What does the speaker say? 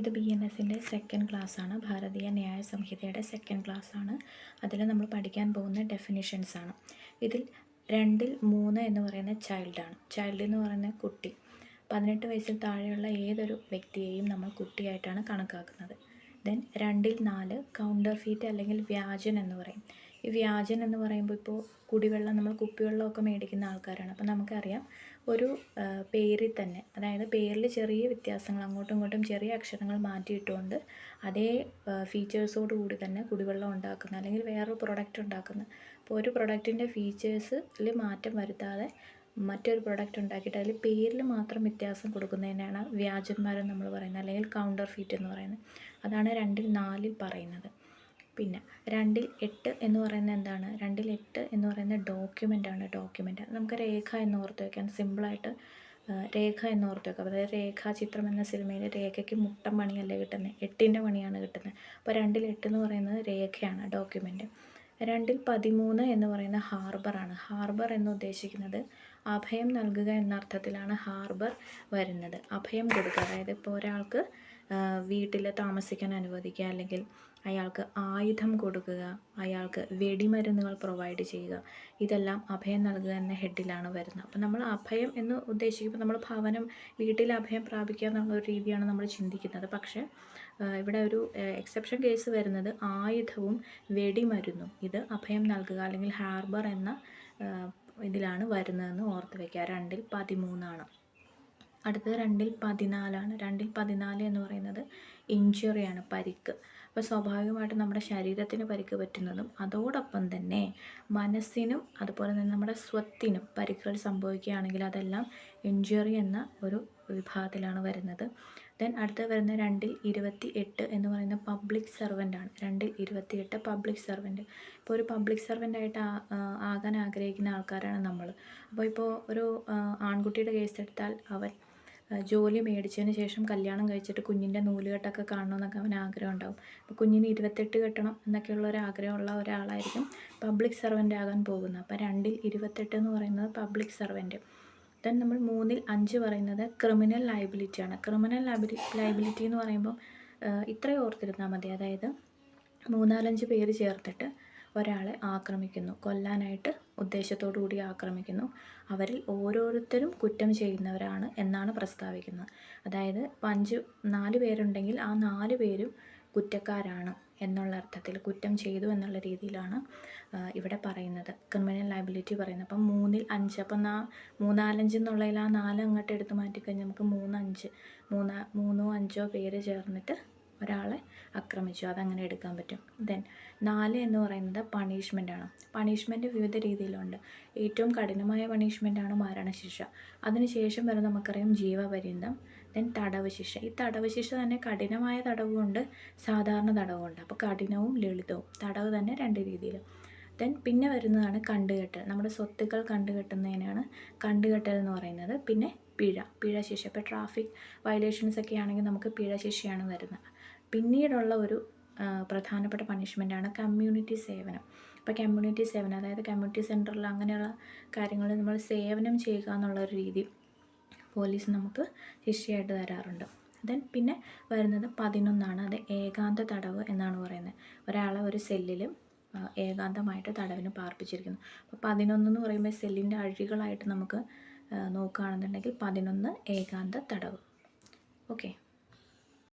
ഇത് B N എസിന്റെ second ക്ലാസ്സാണ് ഭാരതീയ ന്യായ സംഹിതയുടെ സെക്കൻഡ് ക്ലാസ്സാണ് അതിൽ നമ്മൾ പഠിക്കാൻ പോകുന്ന ഡെഫിനിഷൻസ് ആണ്. ഇതിൽ രണ്ടിൽ മൂന്ന് എന്ന് പറയുന്ന ചൈൽഡാണ് ചൈൽഡ് എന്ന് പറയുന്ന കുട്ടി. പതിനെട്ട് വയസ്സിൽ താഴെയുള്ള ഏതൊരു വ്യക്തിയെയും നമ്മൾ കുട്ടിയായിട്ടാണ് കണക്കാക്കുന്നത്. ദെൻ രണ്ടിൽ നാല് കൗണ്ടർ ഫീറ്റ് അല്ലെങ്കിൽ വ്യാജൻ എന്ന് പറയും. ഈ വ്യാജൻ എന്ന് പറയുമ്പോൾ ഇപ്പോൾ കുടിവെള്ളം നമ്മൾ കുപ്പിവെള്ളമൊക്കെ മേടിക്കുന്ന ആൾക്കാരാണ്. അപ്പോൾ നമുക്കറിയാം ഒരു പേരിൽ തന്നെ അതായത് പേരിൽ ചെറിയ വ്യത്യാസങ്ങൾ അങ്ങോട്ടും ഇങ്ങോട്ടും ചെറിയ അക്ഷരങ്ങൾ മാറ്റിയിട്ടുകൊണ്ട് അതേ ഫീച്ചേഴ്സോട് കൂടി തന്നെ കുടിവെള്ളം ഉണ്ടാക്കുന്ന അല്ലെങ്കിൽ വേറൊരു പ്രൊഡക്റ്റ് ഉണ്ടാക്കുന്ന അപ്പോൾ ഒരു പ്രൊഡക്റ്റിന്റെ ഫീച്ചേഴ്സിൽ മാറ്റം വരുത്താതെ മറ്റൊരു പ്രൊഡക്റ്റ് ഉണ്ടാക്കിയിട്ട് അതിൽ പേരിൽ മാത്രം വ്യത്യാസം കൊടുക്കുന്നതിനാണ് വ്യാജന്മാരെന്ന് നമ്മൾ പറയുന്നത് അല്ലെങ്കിൽ കൗണ്ടർ ഫീറ്റ് എന്ന് പറയുന്നത്. അതാണ് രണ്ടിൽ നാലിൽ പറയുന്നത്. പിന്നെ രണ്ടിൽ എട്ട് എന്ന് പറയുന്നത് എന്താണ്? രണ്ടിൽ എട്ട് എന്ന് പറയുന്ന ഡോക്യുമെന്റാണ് ഡോക്യുമെന്റ് നമുക്ക് രേഖ എന്ന് ഓർത്ത് വയ്ക്കാൻ സിമ്പിളായിട്ട് രേഖ എന്ന് ഓർത്ത് വയ്ക്കാം അതായത് രേഖാചിത്രം എന്ന സിനിമയിൽ രേഖയ്ക്ക് മുട്ടം പണിയല്ലേ കിട്ടുന്നത് എട്ടിന്റെ പണിയാണ് കിട്ടുന്നത് അപ്പോൾ രണ്ടിൽ എട്ട് എന്ന് പറയുന്നത് രേഖയാണ് ഡോക്യുമെന്റ് രണ്ടിൽ പതിമൂന്ന് എന്ന് പറയുന്ന ഹാർബറാണ് ഹാർബർ എന്ന് ഉദ്ദേശിക്കുന്നത് അഭയം നൽകുക എന്ന അർത്ഥത്തിലാണ് ഹാർബർ വരുന്നത്. അഭയം കൊടുക്കുക. അതായത് ഇപ്പോൾ ഒരാൾക്ക് വീട്ടിൽ താമസിക്കാൻ അനുവദിക്കുക അല്ലെങ്കിൽ അയാൾക്ക് ആയുധം കൊടുക്കുക അയാൾക്ക് വെടിമരുന്നുകൾ പ്രൊവൈഡ് ചെയ്യുക ഇതെല്ലാം അഭയം നൽകുക എന്ന ഹെഡിലാണ് വരുന്നത്. അപ്പോൾ നമ്മൾ അഭയം എന്ന് ഉദ്ദേശിക്കുമ്പോൾ നമ്മൾ ഭവനം വീട്ടിൽ അഭയം പ്രാപിക്കുക എന്നുള്ള ഒരു രീതിയാണ് നമ്മൾ ചിന്തിക്കുന്നത്. പക്ഷേ ഇവിടെ ഒരു എക്സെപ്ഷൻ കേസ് വരുന്നത് ആയുധവും വെടിമരുന്നും. ഇത് അഭയം നൽകുക അല്ലെങ്കിൽ ഹാർബർ എന്ന ഇതിലാണ് വരുന്നതെന്ന് ഓർത്ത് വയ്ക്കുക രണ്ടിൽ പതിമൂന്നാണ്. അടുത്തത് രണ്ടിൽ പതിനാലാണ്. രണ്ടിൽ പതിനാല് എന്ന് പറയുന്നത് ഇഞ്ചുറിയാണ് പരിക്ക്. അപ്പോൾ സ്വാഭാവികമായിട്ടും നമ്മുടെ ശരീരത്തിന് പരിക്ക് പറ്റുന്നതും അതോടൊപ്പം തന്നെ മനസ്സിനും അതുപോലെ തന്നെ നമ്മുടെ സ്വത്തിനും പരിക്കുകൾ സംഭവിക്കുകയാണെങ്കിൽ അതെല്ലാം ഇഞ്ചുറി എന്ന ഒരു വിഭാഗത്തിലാണ് വരുന്നത്. ദെൻ അടുത്ത വരുന്ന രണ്ടിൽ ഇരുപത്തി എട്ട് എന്ന് പറയുന്ന പബ്ലിക് സെർവന്റാണ് രണ്ടിൽ ഇരുപത്തി എട്ട് പബ്ലിക് സെർവന്റ് ഇപ്പോൾ ഒരു പബ്ലിക് സെർവന്റായിട്ട് ആകാൻ ആഗ്രഹിക്കുന്ന ആൾക്കാരാണ് നമ്മൾ. അപ്പോൾ ഇപ്പോൾ ഒരു ആൺകുട്ടിയുടെ കേസ് എടുത്താൽ അവൻ ജോലി മേടിച്ചതിന് ശേഷം കല്യാണം കഴിച്ചിട്ട് കുഞ്ഞിന്റെ നൂലുകെട്ടൊക്കെ കാണണമെന്നൊക്കെ അവന് ആഗ്രഹം ഉണ്ടാവും അപ്പോൾ കുഞ്ഞിന് ഇരുപത്തെട്ട് കെട്ടണം എന്നൊക്കെയുള്ള ഒരു ആഗ്രഹമുള്ള ഒരാളായിരിക്കും പബ്ലിക് സർവന്റ് ആകാൻ പോകുന്നത്. അപ്പോൾ രണ്ടിൽ ഇരുപത്തെട്ട് എന്ന് പറയുന്നത് പബ്ലിക് സർവന്റ്. ദെൻ നമ്മൾ മൂന്നിൽ അഞ്ച് പറയുന്നത് ക്രിമിനൽ ലയബിലിറ്റിയാണ് ക്രിമിനൽ ലൈബിലി ലയബിലിറ്റി എന്ന് പറയുമ്പം ഇത്രയും ഓർത്തിരുന്നാൽ മതി. അതായത് മൂന്നാലഞ്ച് പേര് ചേർത്തിട്ട് ഒരാളെ ആക്രമിക്കുന്നു. കൊല്ലാനായിട്ട് ഉദ്ദേശത്തോടു കൂടി ആക്രമിക്കുന്നു. അവരിൽ ഓരോരുത്തരും കുറ്റം ചെയ്യുന്നവരാണ് എന്നാണ് പ്രസ്താവിക്കുന്നത്. അതായത് അഞ്ച് നാല് പേരുണ്ടെങ്കിൽ ആ നാല് പേരും കുറ്റക്കാരാണ് എന്നുള്ള അർത്ഥത്തിൽ കുറ്റം ചെയ്തു എന്നുള്ള രീതിയിലാണ് ഇവിടെ പറയുന്നത്. ക്രിമിനൽ ലയബിലിറ്റി പറയുന്നത്. അപ്പം മൂന്നിൽ അഞ്ച്. അപ്പം നാ മൂന്നാലഞ്ച് എന്നുള്ളതിൽ ആ നാല് അങ്ങോട്ട് എടുത്ത് മാറ്റിക്കഴിഞ്ഞാൽ നമുക്ക് മൂന്നഞ്ച്. മൂന്നാ മൂന്നോ അഞ്ചോ പേര് ചേർന്നിട്ട് ഒരാളെ ആക്രമിച്ചു. അതങ്ങനെ എടുക്കാൻ പറ്റും. ദെൻ നാല് എന്ന് പറയുന്നത് പണിഷ്മെന്റാണ് പണിഷ്മെന്റ് വിവിധ രീതിയിലുണ്ട്. ഏറ്റവും കഠിനമായ പണിഷ്മെന്റാണ് മരണശിക്ഷ. അതിനുശേഷം വരെ നമുക്കറിയാം ജീവപര്യന്തം ദെൻ തടവ് ശിക്ഷ. ഈ തടവ് ശിക്ഷ തന്നെ കഠിനമായ തടവുമുണ്ട് സാധാരണ തടവുമുണ്ട് അപ്പോൾ കഠിനവും ലളിതവും. തടവ് തന്നെ രണ്ട് രീതിയിൽ ദെൻ പിന്നെ വരുന്നതാണ് കണ്ടുകെട്ടൽ. നമ്മുടെ സ്വത്തുക്കൾ കണ്ടുകെട്ടുന്നതിനാണ് കണ്ടുകെട്ടൽ എന്ന് പറയുന്നത്. പിന്നെ പിഴ പിഴ ശിക്ഷ ഇപ്പോൾ ട്രാഫിക് വയലേഷൻസ് ഒക്കെ ആണെങ്കിൽ നമുക്ക് പിഴ ശിക്ഷയാണ് വരുന്നത്. പിന്നീടുള്ള ഒരു പ്രധാനപ്പെട്ട പണിഷ്മെന്റാണ് കമ്മ്യൂണിറ്റി സേവനം. ഇപ്പോൾ കമ്മ്യൂണിറ്റി സേവനം അതായത് കമ്മ്യൂണിറ്റി സെന്ററിൽ അങ്ങനെയുള്ള കാര്യങ്ങൾ നമ്മൾ സേവനം ചെയ്യുക എന്നുള്ള ഒരു രീതി പോലീസ് നമുക്ക് ശിക്ഷയായിട്ട് തരാറുണ്ട്. ദെൻ പിന്നെ വരുന്നത് പതിനൊന്നാണ്. അത് ഏകാന്ത തടവ് എന്നാണ് പറയുന്നത്. ഒരാളെ ഒരു സെല്ലിൽ ഏകാന്തമായിട്ട് തടവിന് പാർപ്പിച്ചിരിക്കുന്നു. അപ്പോൾ പതിനൊന്ന് എന്ന് പറയുമ്പോൾ സെല്ലിന്റെ അഴികളായിട്ട് നമുക്ക് നോക്കുകയാണെന്നുണ്ടെങ്കിൽ പതിനൊന്ന് ഏകാന്ത തടവ്. ഓക്കെ.